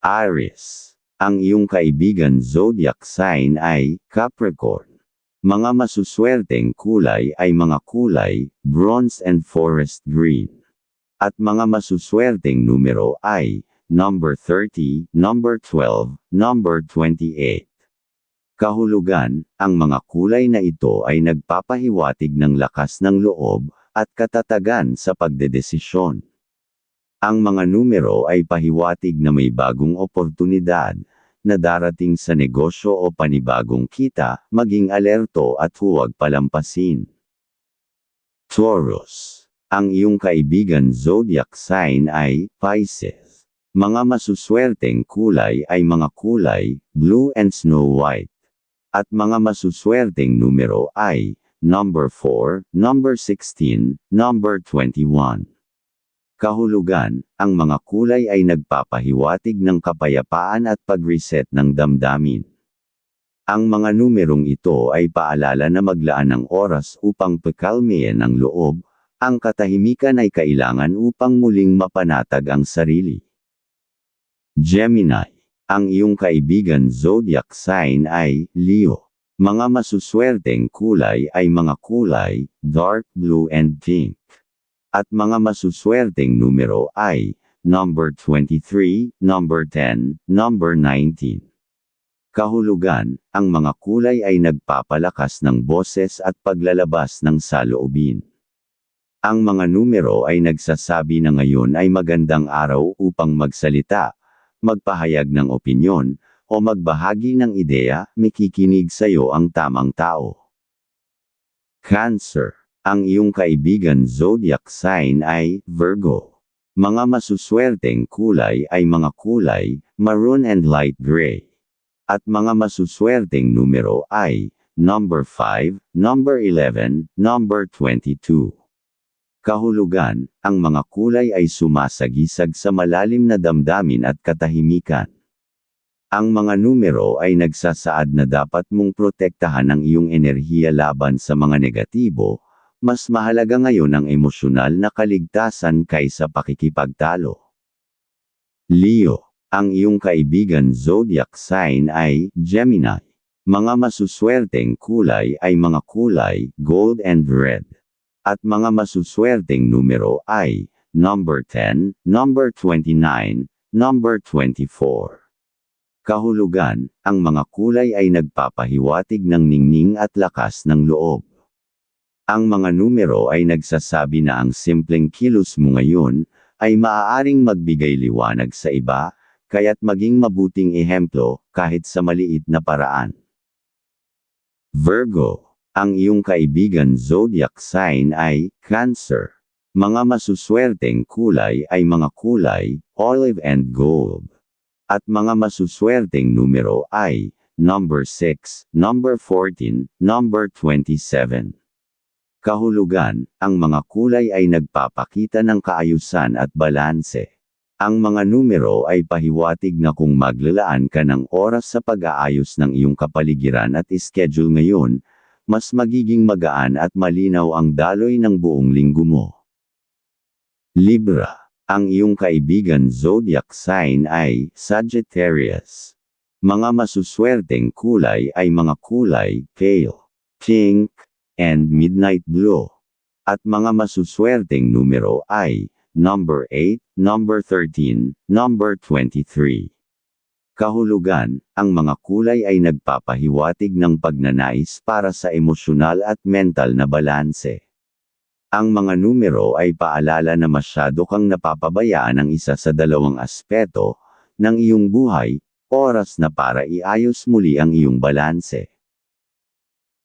Aries. Ang iyong kaibigan zodiac sign ay Capricorn. Mga masuswerteng kulay ay mga kulay, bronze and forest green. At mga masuswerteng numero ay, number 30, number 12, number 28. Kahulugan, ang mga kulay na ito ay nagpapahiwatig ng lakas ng loob, at katatagan sa pagdedesisyon. Ang mga numero ay pahiwatig na may bagong oportunidad, na darating sa negosyo o panibagong kita, maging alerto at huwag palampasin. Taurus. Ang iyong kaibigan zodiac sign ay Pisces. Mga masuswerteng kulay ay mga kulay, blue and snow white. At mga masuswerteng numero ay, number 4, number 16, number 21. Kahulugan, ang mga kulay ay nagpapahiwatig ng kapayapaan at pag-reset ng damdamin. Ang mga numerong ito ay paalala na maglaan ng oras upang pekalmeyan ang loob, ang katahimikan ay kailangan upang muling mapanatag ang sarili. Gemini, ang iyong kaibigan zodiac sign ay Leo. Mga masuswerteng kulay ay mga kulay, dark blue and pink. At mga masuswerteng numero ay, number 23, number 10, number 19. Kahulugan, ang mga kulay ay nagpapalakas ng boses at paglalabas ng saloobin. Ang mga numero ay nagsasabi na ngayon ay magandang araw upang magsalita, magpahayag ng opinyon, o magbahagi ng ideya, mikikinig sa iyo ang tamang tao. Cancer ang iyong kaibigan zodiac sign ay Virgo. Mga masuswerteng kulay ay mga kulay, maroon and light gray. At mga masuswerteng numero ay, number 5, number 11, number 22. Kahulugan, ang mga kulay ay sumasagisag sa malalim na damdamin at katahimikan. Ang mga numero ay nagsasaad na dapat mong protektahan ang iyong enerhiya laban sa mga negatibo, mas mahalaga ngayon ang emosyonal na kaligtasan kaysa pakikipagtalo. Leo, ang iyong kaibigan zodiac sign ay Gemini. Mga masuswerteng kulay ay mga kulay, gold and red. At mga masuswerteng numero ay, number 10, number 29, number 24. Kahulugan, ang mga kulay ay nagpapahiwatig ng ningning at lakas ng loob. Ang mga numero ay nagsasabi na ang simpleng kilos mo ngayon, ay maaaring magbigay liwanag sa iba, kaya't maging mabuting ehemplo, kahit sa maliit na paraan. Virgo, ang iyong kaibigan zodiac sign ay Cancer. Mga masuswerteng kulay ay mga kulay, olive and gold. At mga masuswerteng numero ay, number 6, number 14, number 27. Kahulugan, ang mga kulay ay nagpapakita ng kaayusan at balanse. Ang mga numero ay pahiwatig na kung maglalaan ka ng oras sa pag-aayos ng iyong kapaligiran at schedule ngayon, mas magiging magaan at malinaw ang daloy ng buong linggo mo. Libra, ang iyong kaibigan zodiac sign ay Sagittarius. Mga masuswerteng kulay ay mga kulay pale, pink, and Midnight Blue. At mga masuswerteng numero ay, number 8, number 13, number 23. Kahulugan, ang mga kulay ay nagpapahiwatig ng pagnanais para sa emosyonal at mental na balanse. Ang mga numero ay paalala na masyado kang napapabayaan ng isa sa dalawang aspeto ng iyong buhay, oras na para iayos muli ang iyong balanse.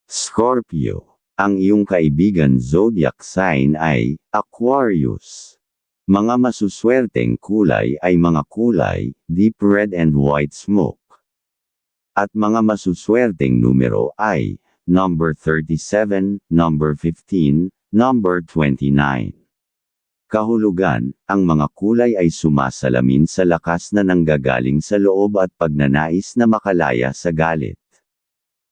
Scorpio ang iyong kaibigan zodiac sign ay Aquarius. Mga masuswerteng kulay ay mga kulay, deep red and white smoke. At mga masuswerteng numero ay, number 37, number 15, number 29. Kahulugan, ang mga kulay ay sumasalamin sa lakas na nanggagaling sa loob at pagnanais na makalaya sa galit.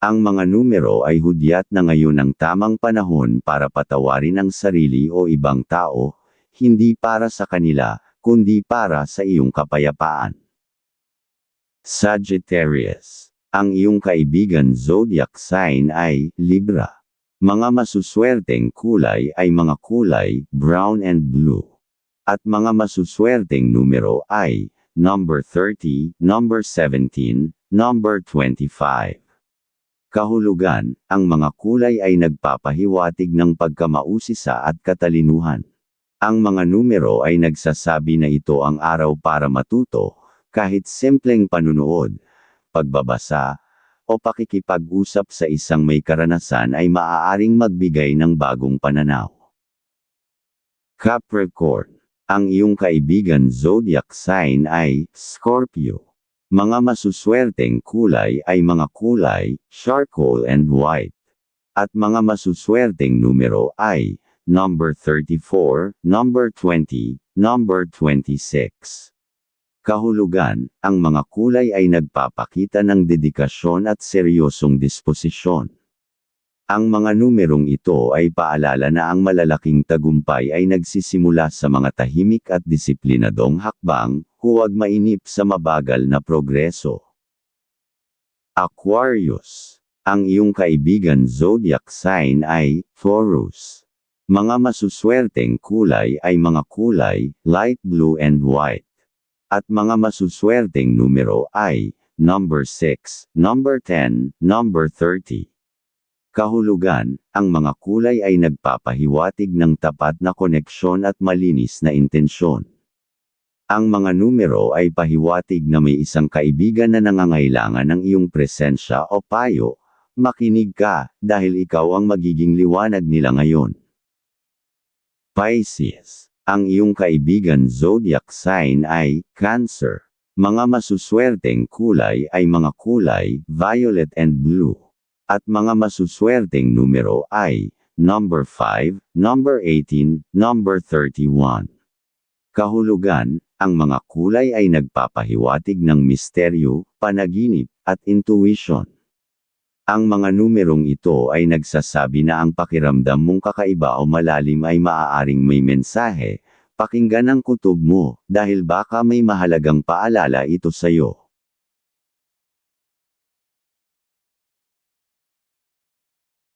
Ang mga numero ay hudyat na ngayon ang tamang panahon para patawarin ang sarili o ibang tao, hindi para sa kanila, kundi para sa iyong kapayapaan. Sagittarius. Ang iyong kaibigan zodiac sign ay Libra. Mga masuswerteng kulay ay mga kulay brown and blue. At mga masuswerteng numero ay number 30, number 17, number 25. Kahulugan, ang mga kulay ay nagpapahiwatig ng pagkamausisa at katalinuhan. Ang mga numero ay nagsasabi na ito ang araw para matuto, kahit simpleng panunood, pagbabasa, o pakikipag-usap sa isang may karanasan ay maaaring magbigay ng bagong pananaw. Capricorn. Ang iyong kaibigan zodiac sign ay Scorpio. Mga masuswerteng kulay ay mga kulay, charcoal and white. At mga masuswerteng numero ay number 34, number 20, number 26. Kahulugan, ang mga kulay ay nagpapakita ng dedikasyon at seryosong disposisyon. Ang mga numerong ito ay paalala na ang malalaking tagumpay ay nagsisimula sa mga tahimik at disiplinadong hakbang, huwag mainip sa mabagal na progreso. Aquarius. Ang iyong kaibigan zodiac sign ay Taurus. Mga masuswerteng kulay ay mga kulay, light blue and white. At mga masuswerteng numero ay, number 6, number 10, number 30. Kahulugan, ang mga kulay ay nagpapahiwatig ng tapat na koneksyon at malinis na intensyon. Ang mga numero ay pahiwatig na may isang kaibigan na nangangailangan ng iyong presensya o payo, makinig ka, dahil ikaw ang magiging liwanag nila ngayon. Pisces ang iyong kaibigan zodiac sign ay Cancer. Mga masuswerteng kulay ay mga kulay violet and blue. At mga masuswerteng numero ay number 5, number 18, number 31. Kahulugan, ang mga kulay ay nagpapahiwatig ng misteryo, panaginip, at intuition. Ang mga numerong ito ay nagsasabi na ang pakiramdam mong kakaiba o malalim ay maaaring may mensahe, pakinggan ang kutob mo, dahil baka may mahalagang paalala ito sa iyo.